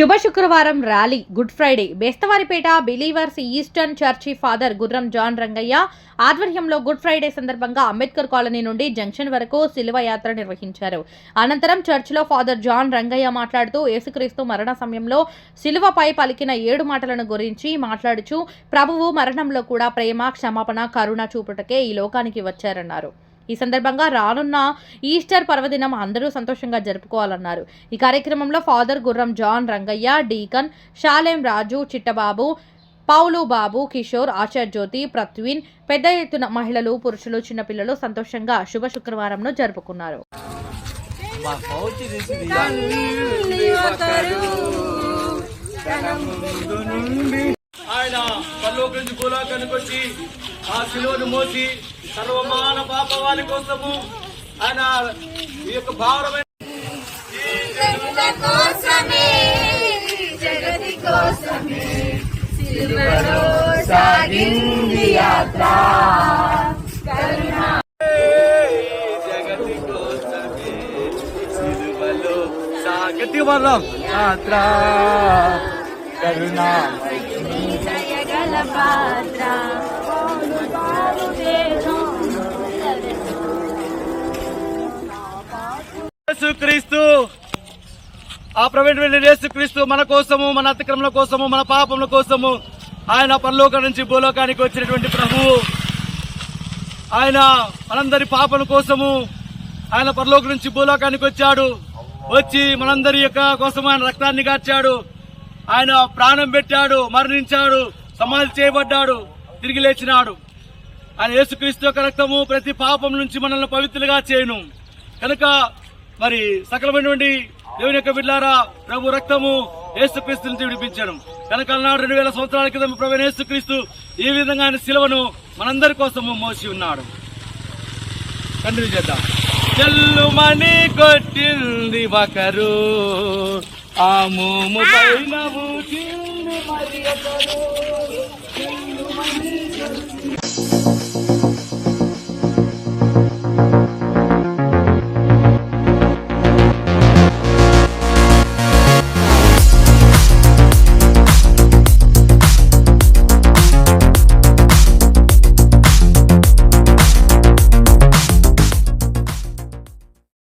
శుభ శుక్రవారం rally Good Friday. Bestavaripeta believers eastern church father Gurram John Rangaiah ఆధ్వర్యంలో good Friday సందర్భంగా Ambedkar colony నుండి జంక్షన్ వరకు శిలువ యాత్ర నిర్వహించారు. అనంతరం చర్చిలో ఫాదర్ జాన్ రంగయ్య మాట్లాడుతూ యేసుక్రీస్తు మరణ సమయంలో శిలువపై పలికిన ఏడు మాటలను గురించి మాట్లాడుచూ ప్రభువు మరణంలో కూడా ప్రేమ క్షమాపణ కరుణ చూపుటకే ఈ లోకానికి వచ్చారన్నారు. ఈ సందర్భంగా రానున్న ఈస్టర్ పర్వదినం అందరూ సంతోషంగా జరుపుకోవాలన్నారు. ఈ కార్యక్రమంలో father Gurram John Rangaiah deacon Shalem Raju Chittababu Paulu Babu Kishore Achar Jyothi Prathveen పెద్ద ఎత్తున మహిళలు పురుషులు చిన్నపిల్లలు సంతోషంగా శుభ శుక్రవారంను జరుపుకున్నారు. మా పౌచి తీసింది. ఆయన పరలోక నుంచి భూలోకానికి వచ్చి ఆ శిలువను మోసి సర్వమాన పాప వారి కోసము ఆయన ఈ యొక్క భారమైన జగత కోసమే జగతి కోసమే సిలువలో సాగింది యాత్ర. జగతి కోసమే సిలువలో సాగతి వరం యాత్ర. కరుణా పాత్ర. పౌలు బాలు దేశం యేసుక్రీస్తు ఆ ప్రవీణ యేసుక్రీస్తు మన కోసము మన అతిక్రమల కోసము మన పాపముల కోసము ఆయన పరలోక నుంచి భూలోకానికి వచ్చినటువంటి ప్రభువు. ఆయన మనందరి పాపల కోసము ఆయన పరలోక నుంచి భూలోకానికి వచ్చాడు. వచ్చి మనందరి యొక్క కోసం ఆయన రక్తాన్ని గార్చాడు ఆయన ప్రాణం పెట్టాడు మరణించాడు. సమాధి చేయబడ్డాడు తిరిగి లేచినాడు. ఆయన యేసుక్రీస్తు యొక్క రక్తము ప్రతి పాపం నుంచి మనల్ని పవిత్రులుగా చేయను. కనుక మరి సకలమైనటువంటి దేవుని యొక్క బిడ్లారా ప్రభు రక్తము యేసుక్రీస్తు నుంచి విడిపించాను. కనుక నాడు రెండు వేల సంవత్సరాల క్రితం ప్రభు యేసుక్రీస్తు ఈ విధంగా ఆయన శిలవను మనందరి కోసము మోసి ఉన్నాడు. కంటిన్యూ చేద్దాం. చెల్లుమని కొట్టింది ఒకరు. ఆ మోము పైన I'll be Maria Dolores.